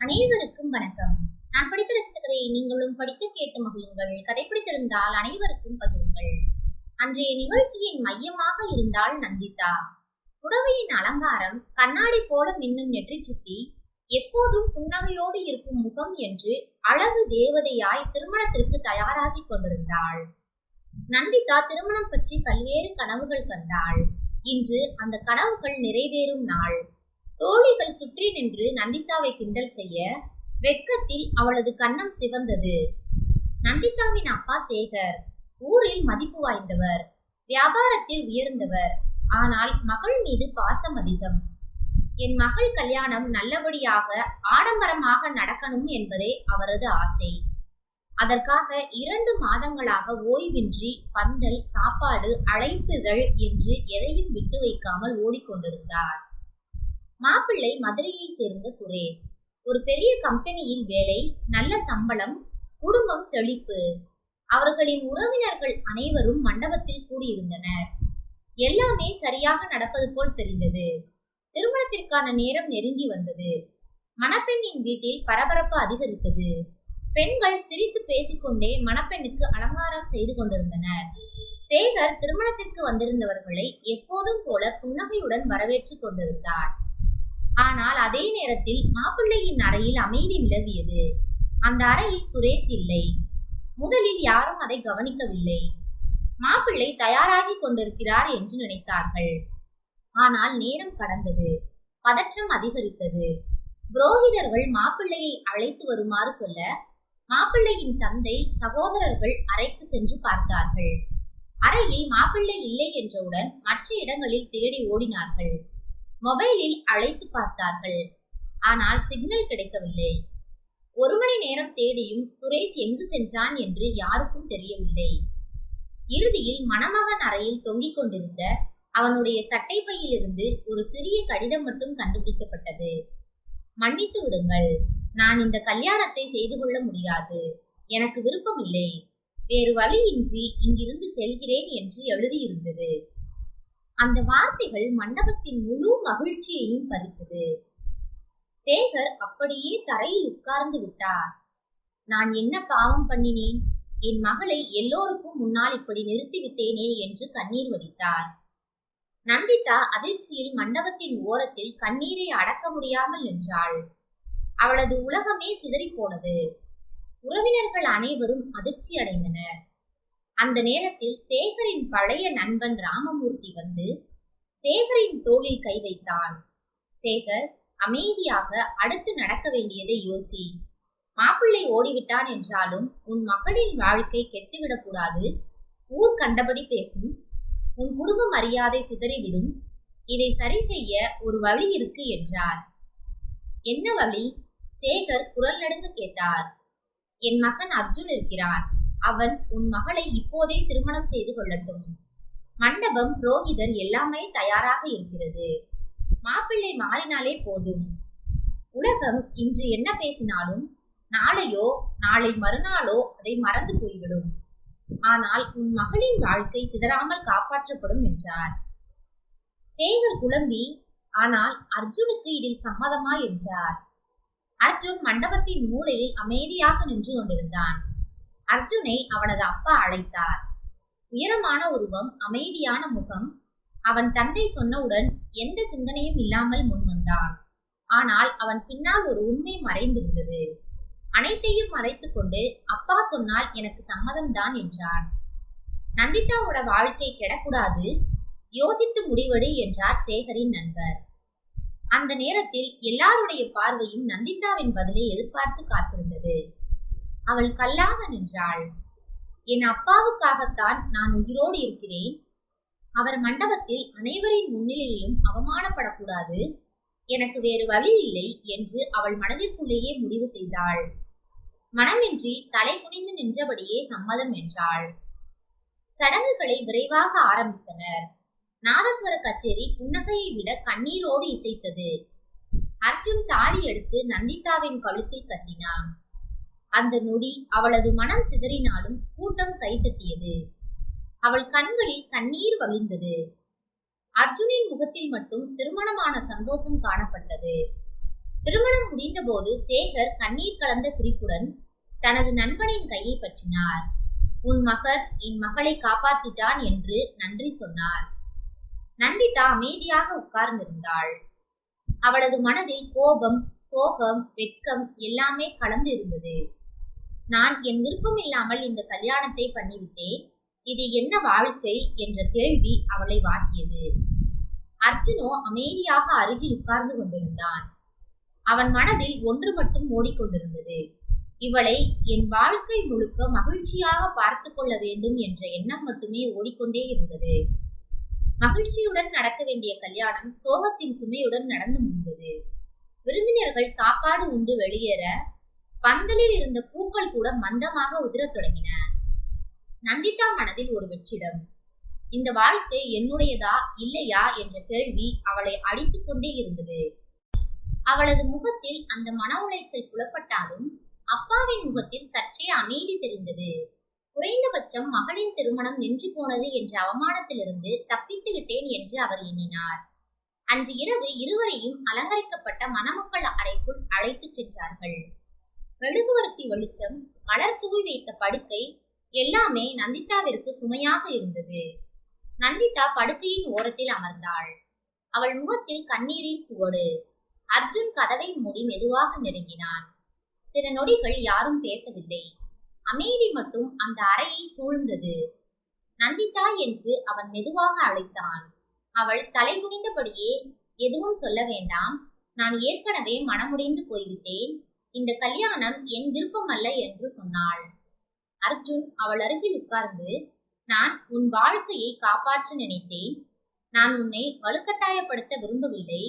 அனைவருக்கும் வணக்கம். நான் படித்த ரசித்த கதையை நீங்களும் படித்து கேட்டு மகிழுங்கள். கதை பிடித்திருந்தால் அனைவருக்கும் பகிருங்கள். அன்றைய நிகழ்ச்சியின் மையமாக இருந்தாள் நந்திதா. புடவையின் அலங்காரம் கண்ணாடி போல மின்னும் நெற்றி சுட்டி எப்போதும் புன்னகையோடு இருக்கும் முகம் என்று அழகு தேவதையாய் திருமணத்திற்கு தயாராகி கொண்டிருந்தாள். நந்திதா திருமணம் பற்றி பல்வேறு கனவுகள் கண்டாள். இன்று அந்த கனவுகள் நிறைவேறும் நாள். தோழிகள் சுற்றி நின்று நந்திதாவை கிண்டல் செய்ய வெட்கத்தில் அவளது கன்னம் சிவந்தது. நந்திதாவின் அப்பா சேகர் ஊரில் மதிப்பு வாய்ந்தவர் வியாபாரத்தில் உயர்ந்தவர் ஆனால் மகள் மீது பாசம் அதிகம். என் மகள் கல்யாணம் நல்லபடியாக ஆடம்பரமாக நடக்கணும் என்பதே அவரது ஆசை. அதற்காக இரண்டு மாதங்களாக ஓய்வின்றி பந்தல் சாப்பாடு அழைப்புகள் என்று எதையும் விட்டு வைக்காமல் ஓடிக்கொண்டிருந்தார். மாப்பிள்ளை மதுரையை சேர்ந்த சுரேஷ். ஒரு பெரிய கம்பெனியில் வேலை நல்ல சம்பளம் குடும்பம் செழிப்பு. அவர்களின் உறவினர்கள் அனைவரும் மண்டபத்தில் கூடியிருந்தனர். எல்லாமே சரியாக நடப்பது போல் தெரிந்தது. திருமணத்திற்கான நேரம் நெருங்கி வந்தது. மணப்பெண்ணின் வீட்டில் பரபரப்பு அதிகரித்தது. பெண்கள் சிரித்து பேசிக்கொண்டே மணப்பெண்ணுக்கு அலங்காரம் செய்து கொண்டிருந்தனர். சேகர் திருமணத்திற்கு வந்திருந்தவர்களை எப்போதும் போல புன்னகையுடன் வரவேற்றுக் கொண்டிருந்தார். ஆனால் அதே நேரத்தில் மாப்பிள்ளையின் அறையில் அமைதி நிலவியது. அந்த அறையில் சுரேஷ் இல்லை. முதலில் யாரும் அதை கவனிக்கவில்லை. மாப்பிள்ளை தயாராகி கொண்டிருக்கிறார் என்று நினைத்தார்கள். ஆனால் நேரம் கடந்தது. பதற்றம் அதிகரித்தது. புரோகிதர்கள் மாப்பிள்ளையை அழைத்து வருமாறு சொல்ல மாப்பிள்ளையின் தந்தை சகோதரர்கள் அறைக்கு சென்று பார்த்தார்கள். அறையில் மாப்பிள்ளை இல்லை என்றவுடன் மற்ற இடங்களில் தேடி ஓடினார்கள். மொபைலில் அழைத்து பார்த்தார்கள். ஆனால் சிக்னல் கிடைக்கவில்லை. ஒரு மணி நேரம் தேடியும் சுரேஷ் எங்கு சென்றான் என்று யாருக்கும் தெரியவில்லை. இறுதியில் மணமகன் அறையில் தொங்கிக் கொண்டிருந்த அவனுடைய சட்டை பையிலிருந்து ஒரு சிறிய கடிதம் மட்டும் கண்டுபிடிக்கப்பட்டது. மன்னித்து விடுங்கள். நான் இந்த கல்யாணத்தை செய்து கொள்ள முடியாது. எனக்கு விருப்பமில்லை. வேறு வழியின்றி இங்கிருந்து செல்கிறேன் என்று எழுதியிருந்தது. அந்த வார்த்தைகள் மண்டபத்தின் முழு மகிழ்ச்சியையும் பறித்தது. சேகர் அப்படியே தரையில் உட்கார்ந்து விட்டார். நான் என்ன பாவம் பண்ணினேன்? என் மகளை எல்லோருக்கும் முன்னால் இப்படி நிறுத்திவிட்டேனே என்று கண்ணீர் வடித்தார். நந்திதா அதிர்ச்சியில் மண்டபத்தின் ஓரத்தில் கண்ணீரை அடக்க முடியாமல் நின்றாள். அவளது உலகமே சிதறிப்போனது. உறவினர்கள் அனைவரும் அதிர்ச்சி அடைந்தனர் அந்த நேரத்தில் சேகரின் பழைய நண்பன் ராமமூர்த்தி வந்து சேகரின் தோளில் கை வைத்தான். சேகர் அமைதியாக அடுத்து நடக்க வேண்டியதை யோசி. மாப்பிள்ளை ஓடிவிட்டான் என்றாலும் உன் மகளின் வாழ்க்கை கெட்டுவிடக்கூடாது ஊர் கண்டபடி பேசும். உன் குடும்ப மரியாதை சிதறிவிடும் இதை சரி செய்ய ஒரு வழி இருக்கு என்றார். என்ன வழி? சேகர் குரல் நடுங்க கேட்டார். என் மகன் அர்ஜுன் இருக்கிறான். அவன் உன் மகளை இப்போதே திருமணம் செய்து கொள்ளட்டும். மண்டபம் புரோகிதர் எல்லாமே தயாராக இருக்கிறது. மாப்பிள்ளை மாறினாலே போதும். உலகம் இன்று என்ன பேசினாலும் நாளையோ நாளை மறுநாளோ அதை மறந்து போய்விடும். ஆனால் உன் மகளின் வாழ்க்கை சிதறாமல் காப்பாற்றப்படும் என்றார். சேகர் குழம்பி ஆனால் அர்ஜுனுக்கு இதில் சம்மதமா? என்றார். அர்ஜுன் மண்டபத்தின் மூலையில் அமைதியாக நின்று கொண்டிருந்தான். அர்ஜுனை அவனது அப்பா அழைத்தார். உயரமான உருவம் அமைதியான முகம் அவன் தந்தை சொன்னவுடன் எந்த சிந்தனையும் இல்லாமல் முன்வந்தான் ஆனால் அவன் பின்னால் ஒரு உண்மை மறைந்திருந்தது. அனைத்தையும் மறைத்துக் கொண்டு அப்பா சொன்னால் எனக்கு சம்மதம்தான் என்றான். நந்திதாவோட வாழ்க்கை கெடக்கூடாது யோசித்து முடிவெடு என்றார் சேகரின் நண்பர். அந்த நேரத்தில் எல்லாருடைய பார்வையும் நந்திதாவின் பதிலை எதிர்பார்த்து காத்திருந்தது. அவள் கல்லாக நின்றாள். என் அப்பாவுக்காகத்தான் நான் உயிரோடு இருக்கிறேன். அவர் மண்டபத்தில் அனைவரின் முன்னிலையிலும் அவமானப்படக்கூடாது. எனக்கு வேறு வழி இல்லை என்று அவள் மனதிற்குள்ளேயே முடிவு செய்தாள். மனமின்றி தலை குனிந்து நின்றபடியே சம்மதம் என்றாள். சடங்குகளை விரைவாக ஆரம்பித்தனர். நாதஸ்வர கச்சேரி புன்னகையை விட கண்ணீரோடு இசைத்தது. அர்ஜுன் தாடி எடுத்து நந்திதாவின் கழுத்தில் கட்டினான். அந்த நொடி அவளது மனம் சிதறினாலும் கூட்டம் கைத்தட்டியது அவள் கண்களில் கண்ணீர் வழிந்தது. அர்ஜுனின் முகத்தில் மட்டும் திருமணமான சந்தோஷம் காணப்பட்டது. திருமணம் முடிந்தபோது சேகர் கண்ணீர் கலந்த சிரிப்புடன் தனது நண்பனின் கையை பற்றினார். உன் மகன் என் மகளை காப்பாத்திட்டான் என்று நன்றி சொன்னார். நந்திதா அமைதியாக உட்கார்ந்திருந்தாள். அவளது மனதில் கோபம் சோகம் வெட்கம் எல்லாமே கலந்து இருந்தது நான் என் விருப்பம் இல்லாமல் இந்த கல்யாணத்தை பண்ணிவிட்டேன். இது என்ன வாழ்க்கை? என்ற கேள்வி அவளை வாட்டியது. அர்ஜுனோ அமைதியாக அருகில் உட்கார்ந்து கொண்டிருந்தான். அவன் மனதில் ஒன்று மட்டும் ஓடிக்கொண்டிருந்தது. இவளை என் வாழ்க்கை முழுக்க மகிழ்ச்சியாக பார்த்து கொள்ள வேண்டும் என்ற எண்ணம் மட்டுமே ஓடிக்கொண்டே இருந்தது. மகிழ்ச்சியுடன் நடக்க வேண்டிய கல்யாணம் சோகத்தின் சுமையுடன் நடந்து முடிந்தது. விருந்தினர்கள் சாப்பாடு உண்டு வெளியேற பந்தலில் இருந்த பூக்கள் கூட மந்தமாக உதிரத் தொடங்கின. நந்திதா மனதில் ஒரு வெற்றிடம். இந்த வாழ்க்கை என்னுடையதா இல்லையா என்ற கேள்வி அவளை அடித்துக் கொண்டே இருந்தது. அவளது முகத்தில் அந்த மன உளைச்சல் புலப்பட்டாலும் அப்பாவின் முகத்தில் சற்றே அமைதி தெரிந்தது. குறைந்தபட்சம் மகளின் திருமணம் நின்று போனது என்ற அவமானத்திலிருந்து தப்பித்து விட்டேன் என்று அவர் எண்ணினார். அன்று இரவு இருவரையும் அலங்கரிக்கப்பட்ட மணமக்கள் அறைக்குள் அழைத்துச் சென்றார்கள். மெழுகுவர்த்தி வெளிச்சம் மலர் தூவி வைத்த படுக்கை எல்லாமே நந்திதாவிற்கு சுமையாக இருந்தது. நந்திதா படுக்கையின் ஓரத்தில் அமர்ந்தாள். அவள் முகத்தில் கண்ணீரின் சுவடு. அர்ஜுன் கதவை மூடி மெதுவாக நெருங்கினான். சில நொடிகள் யாரும் பேசவில்லை. அமைதி மட்டும் அந்த அறையை சூழ்ந்தது. நந்திதா என்று அவன் மெதுவாக அழைத்தான். அவள் தலை குனிந்தபடியே எதுவும் சொல்ல வேண்டாம். நான் ஏற்கனவே மனமுடைந்து போய்விட்டேன். இந்த கல்யாணம் என் விருப்பம் அல்ல என்று சொன்னாள். அர்ஜுன் அவள் அருகில் உட்கார்ந்து நான் உன் வாழ்க்கையை காப்பாற்ற நினைத்தேன். நான் உன்னை வலுக்கட்டாயப்படுத்த விரும்பவில்லை.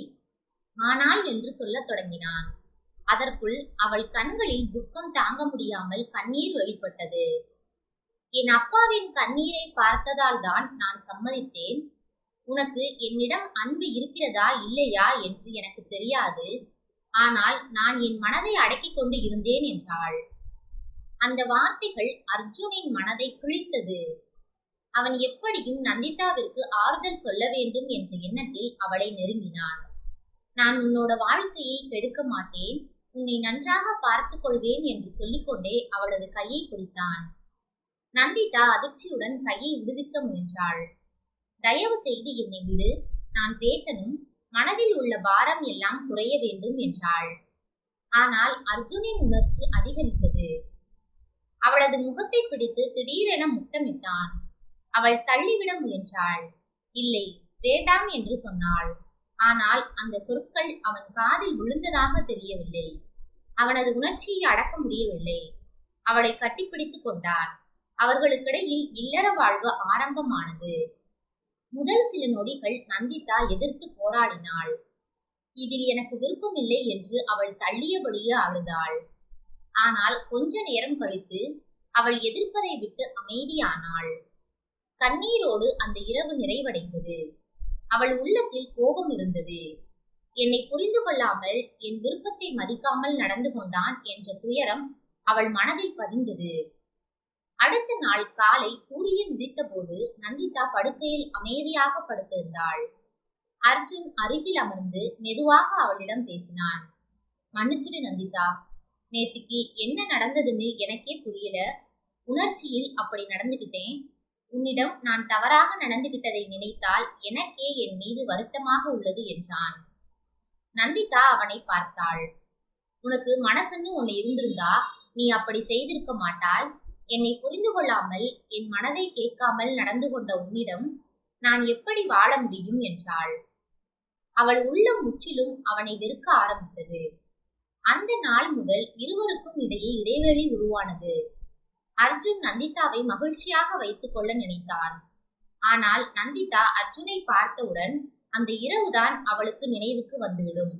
ஆனால் என்று சொல்லத் தொடங்கினான். அதற்குள் அவள் கண்களில் துக்கம் தாங்க முடியாமல் கண்ணீர் வெளிப்பட்டது. என் அப்பாவின் கண்ணீரை பார்த்ததால் தான் நான் சம்மதித்தேன். உனக்கு என்னிடம் அன்பு இருக்கிறதா இல்லையா என்று எனக்கு தெரியாது. ஆனால் நான் என் மனதை அடக்கிக் கொண்டு இருந்தேன் என்றாள். அந்த வார்த்தைகள் அர்ஜுனின் மனதை கிழித்தது. அவன் எப்படியும் நந்திதாவிற்கு ஆறுதல் சொல்ல வேண்டும் என்ற எண்ணத்தில் அவளை நெருங்கினான். நான் உன்னோட வாழ்க்கையை கெடுக்க மாட்டேன். உன்னை நன்றாக பார்த்துக் கொள்வேன் என்று சொல்லிக்கொண்டே அவளது கையை பிடித்தான். நந்திதா அதிர்ச்சியுடன் கையை விடுவிக்க முயன்றாள். தயவு செய்து என்னை விடு. நான் பேசணும். மனதில் உள்ள பாரம் எல்லாம் குறைய வேண்டும் என்றாள். ஆனால் அர்ஜுனின் உணர்ச்சி அதிகரித்தது. அவளது முகத்தை பிடித்து திடீரென முத்தமிட்டான். அவள் தள்ளிவிட முயன்றாள். இல்லை வேண்டாம் என்று சொன்னாள். ஆனால் அந்த சொற்கள் அவன் காதில் விழுந்ததாக தெரியவில்லை. அவனது உணர்ச்சியை அடக்க முடியவில்லை. அவளை கட்டிப்பிடித்துக் கொண்டான். அவர்களுக்கிடையில் இல்லற வாழ்வு ஆரம்பமானது. முதல் சில நொடிகள் நந்திதா எதிர்த்து போராடினாள். இதில் எனக்கு விருப்பமில்லை என்று அவள் தள்ளியபடியே அழுதாள். ஆனால் கொஞ்ச நேரம் கழித்து அவள் எதிர்ப்பதை விட்டு அமைதியானாள். கண்ணீரோடு அந்த இரவு நிறைவடைந்தது. அவள் உள்ளத்தில் கோபம் இருந்தது. என்னை புரிந்து கொள்ளாமல் என் விருப்பத்தை மதிக்காமல் நடந்து கொண்டான் என்ற துயரம் அவள் மனதில் பதிந்தது. அடுத்த நாள் காலை சூரியன் உதித்தபோது நந்திதா படுக்கையில் அமைதியாக படுத்திருந்தாள். அர்ஜுன் அருகில் அமர்ந்து மெதுவாக அவளிடம் பேசினான். மன்னிச்சிடு நந்திதா நேத்திக்கு என்ன நடந்ததுன்னு எனக்கே புரியல. உணர்ச்சியில் அப்படி நடந்துகிட்டேன். உன்னிடம் நான் தவறாக நடந்துகிட்டதை நினைத்தால் எனக்கே என் மீது வருத்தமாக உள்ளது என்றான். நந்திதா அவனை பார்த்தாள். உனக்கு மனசுன்னு ஒன்னு இருந்திருந்தா நீ அப்படி செய்திருக்க மாட்டாய். என்னை புரிந்து கொள்ளாமல் என் மனதை கேட்காமல் நடந்து கொண்ட உன்னிடம் நான் எப்படி வாழ முடியும் என்றாள். அவள் உள்ளம் முற்றிலும் அவனை வெறுக்க ஆரம்பித்தது. அந்த நாள் முதல் இருவருக்கும் இடையே இடைவெளி உருவானது. அர்ஜுன் நந்திதாவை மகிழ்ச்சியாக வைத்துக் கொள்ள நினைத்தான். ஆனால் நந்திதா அர்ஜுனை பார்த்தவுடன் அந்த இரவுதான் அவளுக்கு நினைவுக்கு வந்துவிடும்.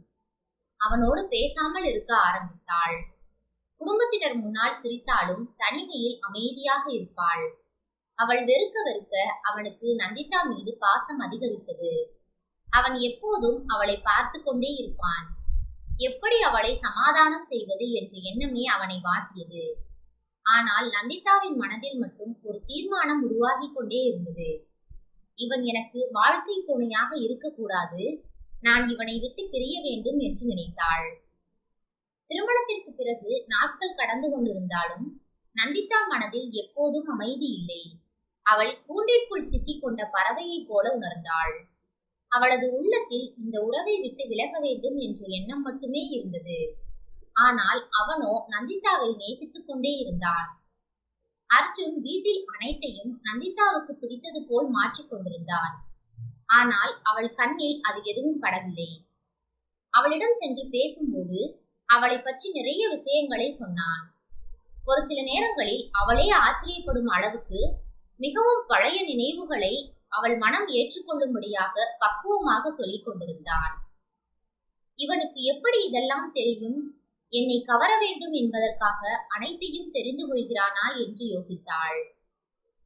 அவனோடு பேசாமல் இருக்க ஆரம்பித்தாள். குடும்பத்தினர் முன்னால் சிரித்தாலும் தனிமையில் அமைதியாக இருப்பாள். அவள் வெறுக்க வெறுக்க அவனுக்கு நந்திதா மீது பாசம் அதிகரித்தது. அவன் எப்போதும் அவளை பார்த்து கொண்டே இருப்பான். எப்படி அவளை சமாதானம் செய்வது என்ற எண்ணமே அவனை வாட்டியது. ஆனால் நந்திதாவின் மனதில் மட்டும் ஒரு தீர்மானம் உருவாகி கொண்டே இருந்தது. இவன் எனக்கு வாழ்க்கை துணையாக இருக்கக்கூடாது. நான் இவனை விட்டு பிரிய வேண்டும் என்று நினைத்தாள். திருமணத்திற்கு பிறகு நாட்கள் கடந்து கொண்டிருந்தாலும் நந்திதா மனதில் எப்போதும் அமைதி இல்லை. அவள் கூண்டிற்குள் சிக்கிக் கொண்ட பறவையைப் போல உணர்ந்தாள். அவளது உள்ளத்தில் இந்த உறவை விட்டு விலக வேண்டும் என்ற எண்ணம் மட்டுமே இருந்தது. ஆனால் அவனோ நந்திதாவை நேசித்துக் கொண்டே இருந்தான். அர்ஜுன் வீட்டில் அனைத்தையும் நந்திதாவுக்கு பிடித்தது போல் மாற்றிக் கொண்டிருந்தான். ஆனால் அவள் கண்ணில் அது எதுவும் படவில்லை. அவளிடம் சென்று பேசும்போது அவளை பற்றி நிறைய விஷயங்களை சொன்னான். ஒரு சில நேரங்களில் அவளே ஆச்சரியப்படும் அளவுக்கு மிகவும் பழைய நினைவுகளை அவள் மனம் ஏற்றுக்கொள்ளும்படியாக பக்குவமாக சொல்லிக் கொண்டிருந்தான் இவனுக்கு எப்படி இதெல்லாம் தெரியும்? என்னை கவர வேண்டும் என்பதற்காக அனைத்தையும் தெரிந்து கொள்கிறானா? என்று யோசித்தாள்.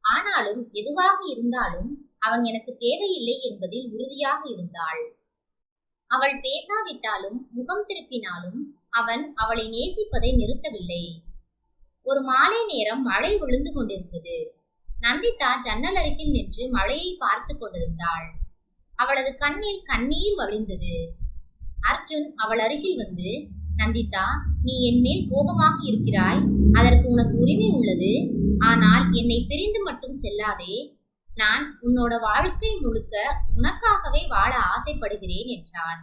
ஆனாலும் எதுவாக இருந்தாலும் அவன் எனக்கு தேவையில்லை என்பதில் உறுதியாக இருந்தாள். அவள் பேசாவிட்டாலும் முகம் திருப்பினாலும் அவன் அவளை நேசிப்பதை நிறுத்தவில்லை. ஒரு மாலை நேரம் மழை விழுந்து கொண்டிருந்தது. நந்திதா ஜன்னல் அருகில் நின்று மழையை பார்த்து கொண்டிருந்தாள். அவளது கண்ணில் கண்ணீர் வழிந்தது. அர்ஜுன் அவள் அருகில் வந்து நந்திதா நீ என் மேல் கோபமாக இருக்கிறாய். அதற்கு உனக்கு உரிமை உள்ளது. ஆனால் என்னை பிரிந்து மட்டும் செல்லாதே. நான் உன்னோட வாழ்க்கை முழுக்க உனக்காகவே வாழ ஆசைப்படுகிறேன் என்றான்.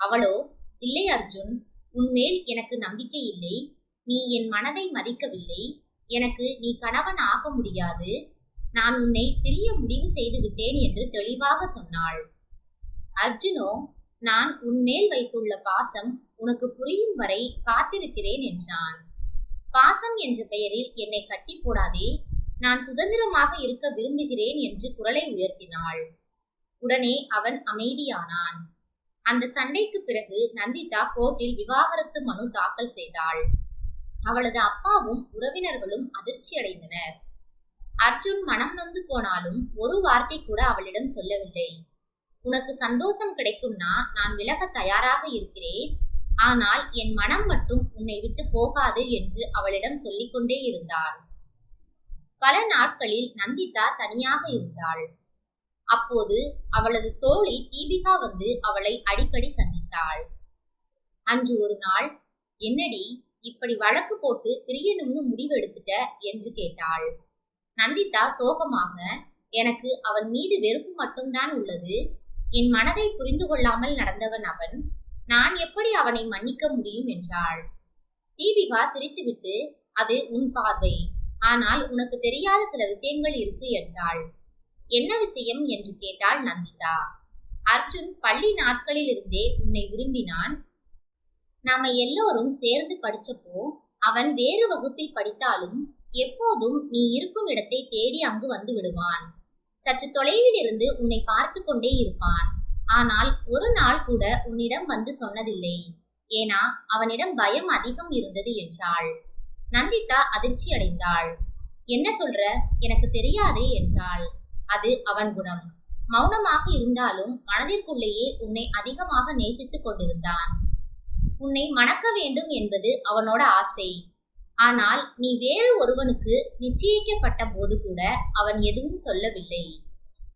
அவளோ? இல்லை அர்ஜுன். உன்மேல் எனக்கு நம்பிக்கை இல்லை நீ என் மனதை மதிக்கவில்லை எனக்கு நீ கணவன் ஆக முடியாது நான் உன்னை பிரிய முடிவு செய்து விட்டேன் என்று தெளிவாக சொன்னாள். அர்ஜுனோ நான் உன்மேல் வைத்துள்ள பாசம் உனக்கு புரியும் வரை காத்திருக்கிறேன் என்றான். பாசம் என்ற பெயரில் என்னை கட்டி போடாதே நான் சுதந்திரமாக இருக்க விரும்புகிறேன் என்று குரலை உயர்த்தினாள். உடனே அவன் அமைதியானான். அந்த சண்டைக்கு பிறகு நந்திதா கோர்ட்டில் விவாகரத்து மனு தாக்கல் செய்தாள். அவளது அப்பாவும் உறவினர்களும் அதிர்ச்சி அடைந்தனர். அர்ஜுன் மனம் நொந்து போனாலும் ஒரு வார்த்தை கூட அவளிடம் சொல்லவில்லை. உனக்கு சந்தோஷம் கிடைக்கும்னா நான் விலக தயாராக இருக்கிறேன். ஆனால் என் மனம் மட்டும் உன்னை விட்டு போகாது என்று அவளிடம் சொல்லிக்கொண்டே இருந்தாள். பல நாட்களில் நந்திதா தனியாக இருந்தாள். அப்போது அவளது தோழி தீபிகா வந்து அவளை அடிக்கடி சந்தித்தாள். அன்று ஒரு நாள் என்னடி இப்படி வழக்கு போட்டு பிரியணும்னு முடிவு எடுத்துட்ட? என்று கேட்டாள். நந்திதா சோகமாக எனக்கு அவன் மீது வெறுப்பு மட்டும்தான் உள்ளது. என் மனதை புரிந்து கொள்ளாமல் நடந்தவன் அவன். நான் எப்படி அவனை மன்னிக்க முடியும்? என்றாள். தீபிகா சிரித்துவிட்டு அது உன் பார்வை. ஆனால் உனக்கு தெரியாத சில விஷயங்கள் இருக்கு என்றாள். என்ன விஷயம் என்று கேட்டாள் நந்திதா. அர்ஜுன் பள்ளி நாட்களிலிருந்தே உன்னை விரும்பினான். நாம எல்லோரும் சேர்ந்து படிச்சப்போ அவன் வேறு வகுப்பில் படித்தாலும் எப்போதும் நீ இருக்கும் இடத்தை தேடி அங்கு வந்து விடுவான். சற்று தொலைவில் இருந்து உன்னை பார்த்து கொண்டே இருப்பான். ஆனால் ஒரு நாள் கூட உன்னிடம் வந்து சொன்னதில்லை. ஏனா அவனிடம் பயம் அதிகம் இருந்தது என்றாள். நந்திதா அதிர்ச்சி அடைந்தாள் என்ன சொல்ற? எனக்கு தெரியாதே என்றாள். அது அவன் குணம். மௌனமாக இருந்தாலும் மனதிற்குள்ளேயே உன்னை அதிகமாக நேசித்துக் கொண்டிருந்தான். உன்னை மணக்க வேண்டும் என்பது அவனோட ஆசை. ஆனால் நீ வேறு ஒருவனுக்கு நிச்சயிக்கப்பட்ட போது கூட அவன் எதுவும் சொல்லவில்லை.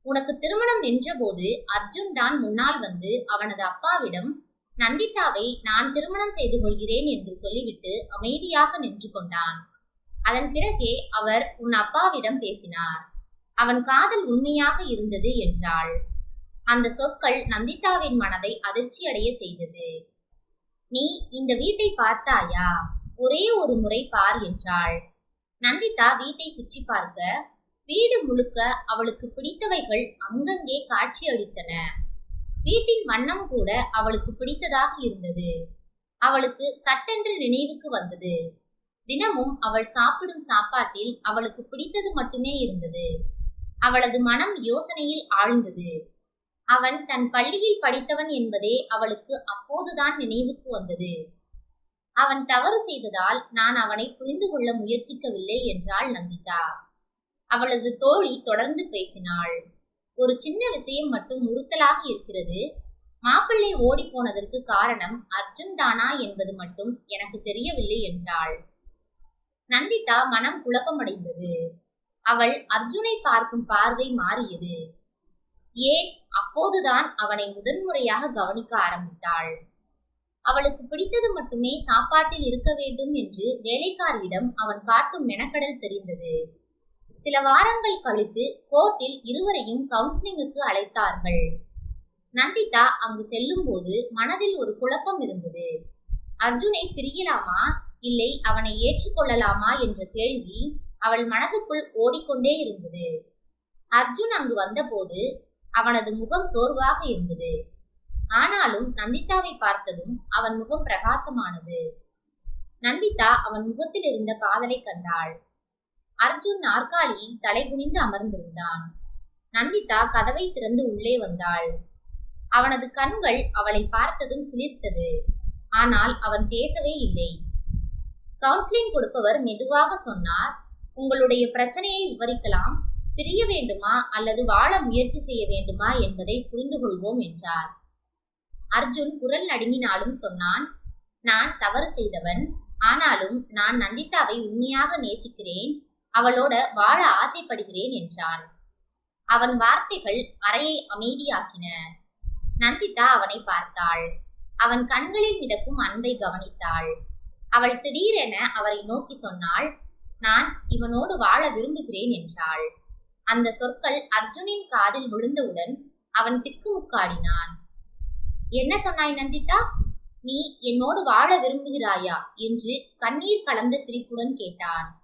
உனக்கு திருமணம் நின்றபோது அர்ஜுன் தான் முன்னால் வந்து அவனது அப்பாவிடம் நந்திதாவை நான் திருமணம் செய்து கொள்கிறேன் என்று சொல்லிவிட்டு அமைதியாக நின்று கொண்டான். அதன் பிறகே அவர் உன் அப்பாவிடம் பேசினார். அவன் காதல் உண்மையாக இருந்தது என்றாள். அந்த சொற்கள் நந்திதாவின் மனதை அதிர்ச்சியடைய செய்தது. நீ இந்த வீட்டை பார்த்தாயா? ஒரே ஒரு முறை பார் என்றாள். நந்திதா வீட்டை சுற்றி பார்க்க வீடு முழுக்க அவளுக்கு பிடித்தவைகள் அங்கங்கே காட்சி அளித்தன. வீட்டின் வண்ணம் கூட அவளுக்கு பிடித்ததாக இருந்தது. அவளுக்கு சட்டென்று நினைவுக்கு வந்தது. தினமும் அவள் சாப்பிடும் சாப்பாட்டில் அவளுக்கு பிடித்தது மட்டுமே இருந்தது. அவளது மனம் யோசனையில் ஆழ்ந்தது. அவன் தன் பள்ளியில் படித்தவன் என்பதே அவளுக்கு அப்போதுதான் நினைவுக்கு வந்தது. அவன் தவறு செய்ததால் நான் அவனை புரிந்து கொள்ள முயற்சிக்கவில்லை என்றாள் நந்திதா. அவளது தோழி தொடர்ந்து பேசினாள். ஒரு சின்ன விஷயம் மட்டும் உறுத்தலாக இருக்கிறது. மாப்பிள்ளை ஓடி போனதற்கு காரணம் அர்ஜுன் தானா என்பது மட்டும் எனக்கு தெரியவில்லை என்றாள். நந்திதா மனம் குழப்பமடைந்தது. அவள் அர்ஜுனை பார்க்கும் பார்வை மாறியது. ஏன்? அப்போதுதான் அவனை முதன்முறையாக கவனிக்க ஆரம்பித்தாள். அவளுக்கு பிடித்தது மட்டுமே சாப்பாட்டில் இருக்க வேண்டும் என்று வேலைக்காரியிடம் அவன் காட்டும் மெனக்கடல் தெரிந்தது. சில வாரங்கள் கழித்து கோர்ட்டில் இருவரையும் கவுன்சிலிங்குக்கு அழைத்தார்கள். நந்திதா அங்கு செல்லும் போது மனதில் ஒரு குழப்பம் இருந்தது. அர்ஜுனை பிரியலாமா? இல்லை அவனை ஏற்றுக்கொள்ளலாமா? என்ற கேள்வி அவள் மனதுக்குள் ஓடிக்கொண்டே இருந்தது. அர்ஜுன் அங்கு வந்தபோது அவனது முகம் சோர்வாக இருந்தது. ஆனாலும் நந்திதாவை பார்த்ததும் அவன் முகம் பிரகாசமானது. நந்திதா அவன் முகத்தில் இருந்த காதலை கண்டாள். அர்ஜுன் நாற்காலியில் தலை குனிந்து அமர்ந்திருந்தான். நந்திதா கதவை திறந்து உள்ளே வந்தாள். அவனது கண்கள் அவளை பார்த்ததும் சிலிர்த்தது. ஆனால் அவன் பேசவே இல்லை. கவுன்சிலிங் கொடுப்பவர் மெதுவாக சொன்னார் உங்களுடைய பிரச்சனையை விவரிக்கலாம். பிரிய வேண்டுமா? அல்லது வாழ முயற்சி செய்ய வேண்டுமா? என்பதை புரிந்து கொள்வோம் என்றார். அர்ஜுன் குரல் நடுங்கினாலும் சொன்னான் நான் தவறு செய்தவன். ஆனாலும் நான் நந்திதாவை உண்மையாக நேசிக்கிறேன். அவளோட வாழ ஆசைப்படுகிறேன் என்றான். அவன் வார்த்தைகள் அறையை அமைதியாக்கின. நந்திதா அவனை பார்த்தாள். அவன் கண்களில் மிதக்கும் அன்பை கவனித்தாள். அவள் திடீரென அவரை நோக்கி சொன்னாள் நான் இவனோடு வாழ விரும்புகிறேன் என்றாள். அந்த சொற்கள் அர்ஜுனின் காதில் விழுந்தவுடன் அவன் திக்குமுக்காடினான். என்ன சொன்னாய் நந்திதா? நீ என்னோடு வாழ விரும்புகிறாயா? என்று கண்ணீர் கலந்த சிரிப்புடன் கேட்டான்.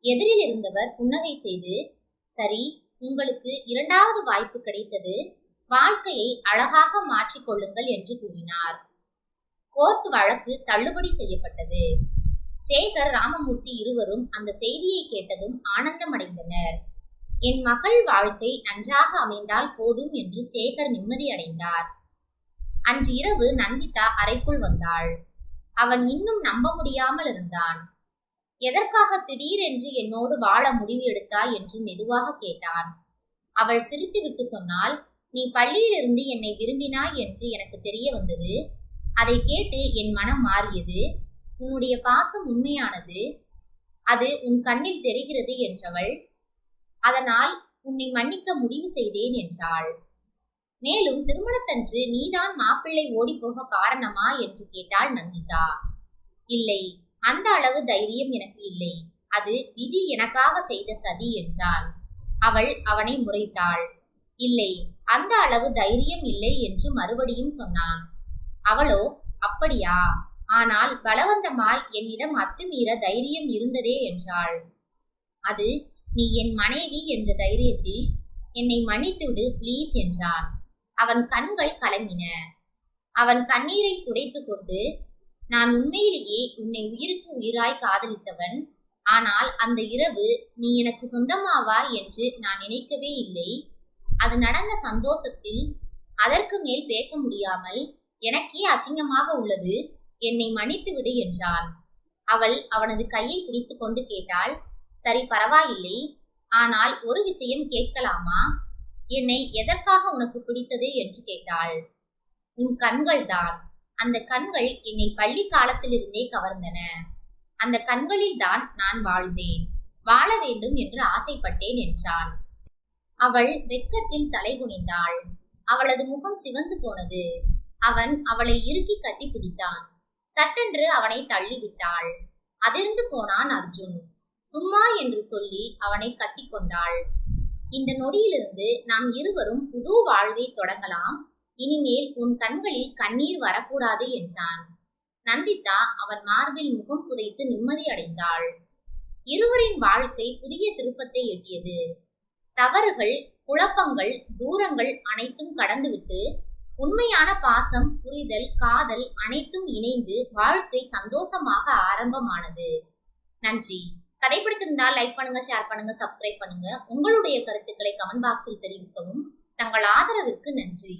எதிரில் இருந்தவர் புன்னகை செய்து சரி உங்களுக்கு இரண்டாவது வாய்ப்பு கிடைத்தது. வாழ்க்கையை அழகாக மாற்றிக்கொள்ளுங்கள் என்று கூறினார். கோர்ட் வழக்கு தள்ளுபடி செய்யப்பட்டது. சேகர் ராமமூர்த்தி இருவரும் அந்த செய்தியை கேட்டதும் ஆனந்தமடைந்தனர். என் மகள் வாழ்க்கை நன்றாக அமைந்தால் போதும் என்று சேகர் நிம்மதியடைந்தார். அன்று இரவு நந்திதா அறைக்குள் வந்தாள். அவன் இன்னும் நம்ப முடியாமல் இருந்தான். எதற்காக திடீரென்று என்னோடு வாழ முடிவு எடுத்தாய்? என்று மெதுவாக கேட்டான். அவள் சிரித்துவிட்டு சொன்னால் நீ பள்ளியிலிருந்து என்னை விரும்பினாய் என்று எனக்கு தெரிய வந்தது. அதை கேட்டு என் மனம் மாறியது. உன்னுடைய பாசம் உண்மையானது அது உன் கண்ணில் தெரிகிறது என்றவள் அதனால் உன்னை மன்னிக்க முடிவு செய்தேன் என்றாள். மேலும் திருமணத்தன்று நீதான் மாப்பிள்ளை ஓடிப்போக காரணமா என்று கேட்டாள் நந்திதா. இல்லை அந்த அளவு தைரியம் எனக்கு இல்லை. அது விதி எனக்காக செய்த சதி என்றான் அவள் அவனை முறைத்தாள். இல்லை அந்த அளவு தைரியம் இல்லை என்று மறுபடியும் சொன்னான். அவளோ அப்படியா? ஆனால் பலவந்தமாய் என்னிடம் அத்துமீற தைரியம் இருந்ததே என்றாள். அது நீ என் மனைவி என்ற தைரியத்தில் என்னை மன்னித்துவிடு ப்ளீஸ் என்றான். அவன் கண்கள் கலங்கின. அவன் கண்ணீரை துடைத்து கொண்டு நான் உண்மையிலேயே உன்னை உயிருக்கு உயிராய் காதலித்தவன். ஆனால் அந்த இரவு நீ எனக்கு சொந்தமாவாய் என்று நான் நினைக்கவே இல்லை. அது நடந்த சந்தோஷத்தில் அதற்கு மேல் பேச முடியாமல் எனக்கே அசிங்கமாக உள்ளது. என்னை மன்னித்து விடு என்றான். அவள் அவனது கையை பிடித்து கொண்டு கேட்டாள் சரி பரவாயில்லை. ஆனால் ஒரு விஷயம் கேட்கலாமா? என்னை எதற்காக உனக்கு பிடித்தது? என்று கேட்டாள். உன் கண்கள் தான். அந்த கண்கள் என்னை பள்ளி காலத்திலிருந்தே கவர்ந்தன. அந்த கண்களில் தான் நான் வாழ்ந்தேன். வாழ வேண்டும் என்று ஆசைப்பட்டேன் என்றான். அவள் வெட்கத்தில் தலை குனிந்தாள். அவளது முகம் சிவந்து போனது. அவன் அவளை இறுக்கி கட்டி பிடித்தான் சட்டென்று அவனை தள்ளிவிட்டாள். அதிர்ந்து போனான் அர்ஜுன். சும்மா என்று சொல்லி அவனை கட்டிக்கொண்டாள். இந்த நொடியிலிருந்து நாம் இருவரும் புது வாழ்வை தொடங்கலாம். இனிமேல் உன் கண்களில் கண்ணீர் வரக்கூடாது என்றான். நந்திதா அவன் மார்பில் முகம் புதைத்து நிம்மதி அடைந்தாள். இருவரின் வாழ்க்கை புதிய திருப்பத்தை எட்டியது. தவறுகள் குழப்பங்கள் தூரங்கள் அனைத்தும் கடந்துவிட்டு உண்மையான பாசம் புரிதல் காதல் அனைத்தும் இணைந்து வாழ்க்கை சந்தோஷமாக ஆரம்பமானது. நன்றி. கதை பிடித்திருந்தால் லைக் பண்ணுங்க ஷேர் பண்ணுங்க சப்ஸ்கிரைப் பண்ணுங்க. உங்களுடைய கருத்துக்களை கமெண்ட் பாக்ஸில் தெரிவிக்கவும். தங்கள் ஆதரவிற்கு நன்றி.